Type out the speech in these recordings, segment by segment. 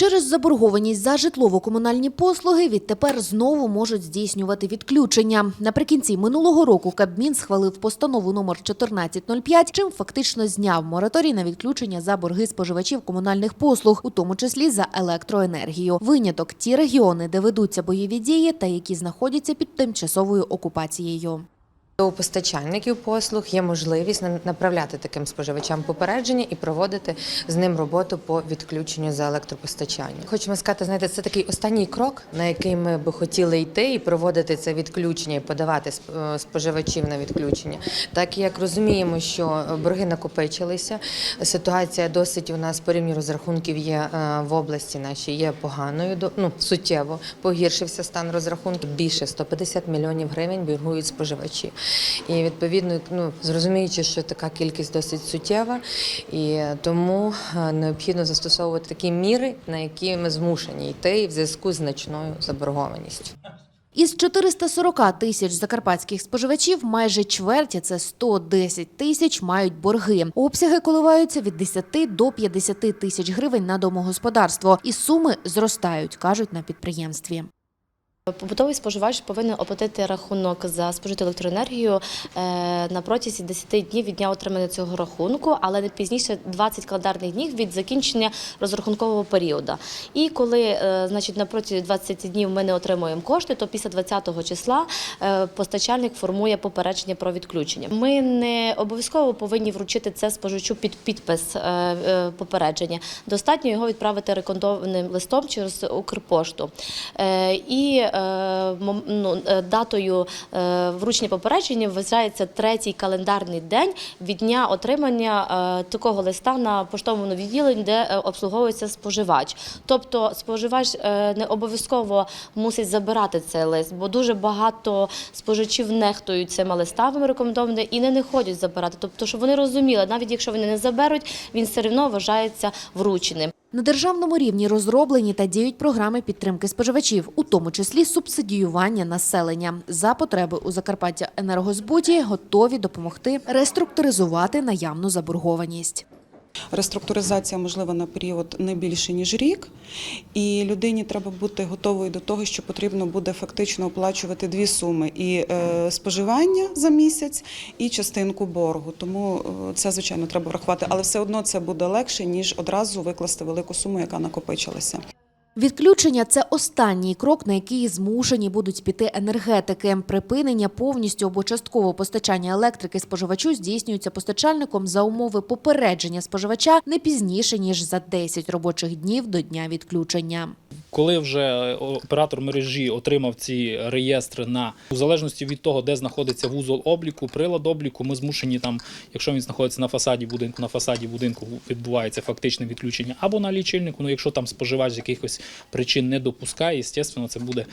Через заборгованість за житлово-комунальні послуги відтепер знову можуть здійснювати відключення. Наприкінці минулого року Кабмін схвалив постанову номер 1405, чим фактично зняв мораторій на відключення за борги споживачів комунальних послуг, у тому числі за електроенергію. Виняток ті регіони, де ведуться бойові дії та які знаходяться під тимчасовою окупацією. У постачальників послуг є можливість на- направляти таким споживачам попередження і проводити з ним роботу по відключенню за електропостачання. Хочемо сказати, знаєте, це такий останній крок, на який ми би хотіли йти і проводити це відключення і подавати е, споживачів на відключення. Так як розуміємо, що борги накопичилися, ситуація досить у нас по рівню розрахунків є е, в області нашій є поганою, ну суттєво погіршився стан розрахунків. Більше 150 мільйонів гривень боргують споживачі. І відповідно, ну зрозуміючи, що така кількість досить суттєва, і тому е, необхідно застосовувати такі міри, на які ми змушені йти в зв'язку з значною заборгованістю. Із 440 тисяч закарпатських споживачів майже чверті, це 110 тисяч, мають борги. Обсяги коливаються від 10 до 50 тисяч гривень на домогосподарство. І суми зростають, кажуть на підприємстві. Побутовий споживач повинен оплатити рахунок за спожиту електроенергію е, на протязі 10 днів від дня отримання цього рахунку, але не пізніше 20 календарних днів від закінчення розрахункового періоду. І коли е, значить, на протязі 20 днів ми не отримуємо кошти, то після 20 числа е, постачальник формує попередження про відключення. Ми не обов'язково повинні вручити це споживачу під підпис е, е, попередження. Достатньо його відправити рекомендованим листом через Укрпошту. Е, І е, ну, е, датою е, вручення попередження вважається третій календарний день від дня отримання е, такого листа на поштовому відділенні, де е, обслуговується споживач. Тобто споживач е, не обов'язково мусить забирати цей лист, бо дуже багато споживачів нехтують цими листами рекомендованими і не, не ходять забирати. Тобто, щоб вони розуміли, навіть якщо вони не заберуть, він все одно вважається врученим. На державному рівні розроблені та діють програми підтримки споживачів, у тому числі субсидіювання населення. За потреби у Закарпаття енергозбуті готові допомогти реструктуризувати наявну заборгованість. Реструктуризація можлива на період не більше ніж рік, і людині треба бути готовою до того, що потрібно буде фактично оплачувати дві суми: і е, споживання за місяць, і частинку боргу. Тому е, це звичайно треба врахувати, але все одно це буде легше ніж одразу викласти велику суму, яка накопичилася. Відключення це останній крок, на який змушені будуть піти енергетики. Припинення повністю або частково постачання електрики споживачу здійснюється постачальником за умови попередження споживача не пізніше ніж за 10 робочих днів до дня відключення. Коли вже оператор мережі отримав ці реєстри на у залежності від того, де знаходиться вузол обліку, прилад обліку, ми змушені там, якщо він знаходиться на фасаді будинку, на фасаді будинку відбувається фактичне відключення або на лічильнику. Ну якщо там споживач з якихось причин не допускає, звісно, це буде.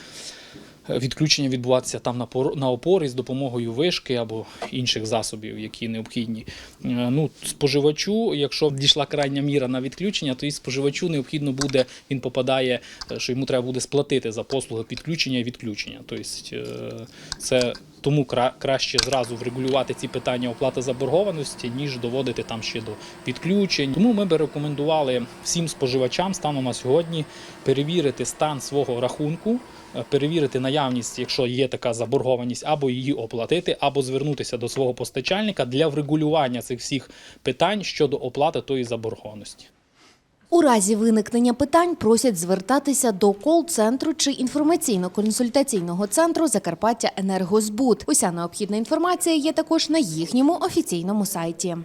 Відключення відбуватися там на пор- на опорі з допомогою вишки або інших засобів, які необхідні. Е, Ну, споживачу, якщо дійшла крайня міра на відключення, то і споживачу необхідно буде, він попадає, е, що йому треба буде сплатити за послуги підключення і відключення. Тобто е, це тому краще зразу врегулювати ці питання оплати заборгованості, ніж доводити там ще до підключень. Тому ми би рекомендували всім споживачам станом на сьогодні перевірити стан свого рахунку, перевірити наявність, якщо є така заборгованість, або її оплатити, або звернутися до свого постачальника для врегулювання цих всіх питань щодо оплати тої заборгованості. У разі виникнення питань просять звертатися до кол-центру чи інформаційно-консультаційного центру Закарпаття Енергозбут. Уся необхідна інформація є також на їхньому офіційному сайті.